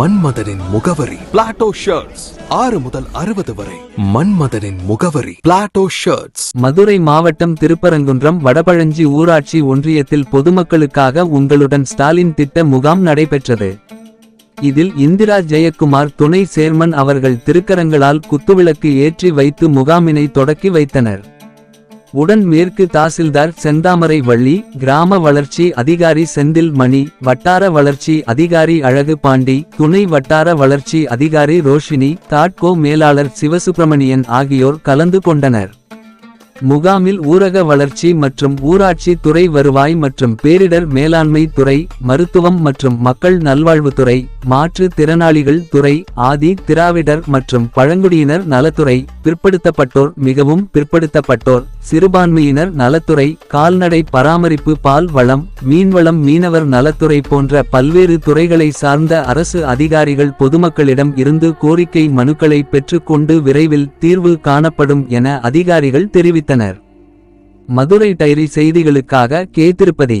மன்மதனின் முகவரி. Plato shirts ஆறு முதல் அறுபது வரை. மன்மதனின் முகவரி. பிளாட்டோ ஷர்ட்ஸ் மதுரை மாவட்டம் திருப்பரங்குன்றம் வடபழஞ்சி ஊராட்சி ஒன்றியத்தில் பொதுமக்களுக்காக உங்களுடன் ஸ்டாலின் திட்ட முகாம் நடைபெற்றது. இதில் இந்திரா ஜெயக்குமார் துணை சேர்மன் அவர்கள் திருக்கரங்களால் குத்துவிளக்கு ஏற்றி வைத்து முகாமினை தொடக்கி வைத்தனர். உடன் மேற்கு தாசில்தார் செந்தாமரை வள்ளி கிராம வளர்ச்சி அதிகாரி செந்தில் மணி வட்டார வளர்ச்சி அதிகாரி அழகு பாண்டி துணை வட்டார வளர்ச்சி அதிகாரி ரோஷினி தாட்கோ மேலாளர் சிவசுப்பிரமணியன் ஆகியோர் கலந்து கொண்டனர். முகாமில் ஊரக வளர்ச்சி மற்றும் ஊராட்சி துறை வருவாய் மற்றும் பேரிடர் மேலாண்மை துறை மருத்துவம் மற்றும் மக்கள் நல்வாழ்வுத்துறை மாற்று திறனாளிகள் துறை ஆதி திராவிடர் மற்றும் பழங்குடியினர் நலத்துறை பிற்படுத்தப்பட்டோர் மிகவும் பிற்படுத்தப்பட்டோர் சிறுபான்மையினர் நலத்துறை கால்நடை பராமரிப்பு பால் வளம் மீன்வளம் மீனவர் நலத்துறை போன்ற பல்வேறு துறைகளை சார்ந்த அரசு அதிகாரிகள் பொதுமக்களிடம் இருந்து கோரிக்கை மனுக்களை பெற்றுக்கொண்டு விரைவில் தீர்வு காணப்படும் என அதிகாரிகள் தெரிவித்தனர். மதுரை டைரி செய்திகளுக்காக K Tirupathi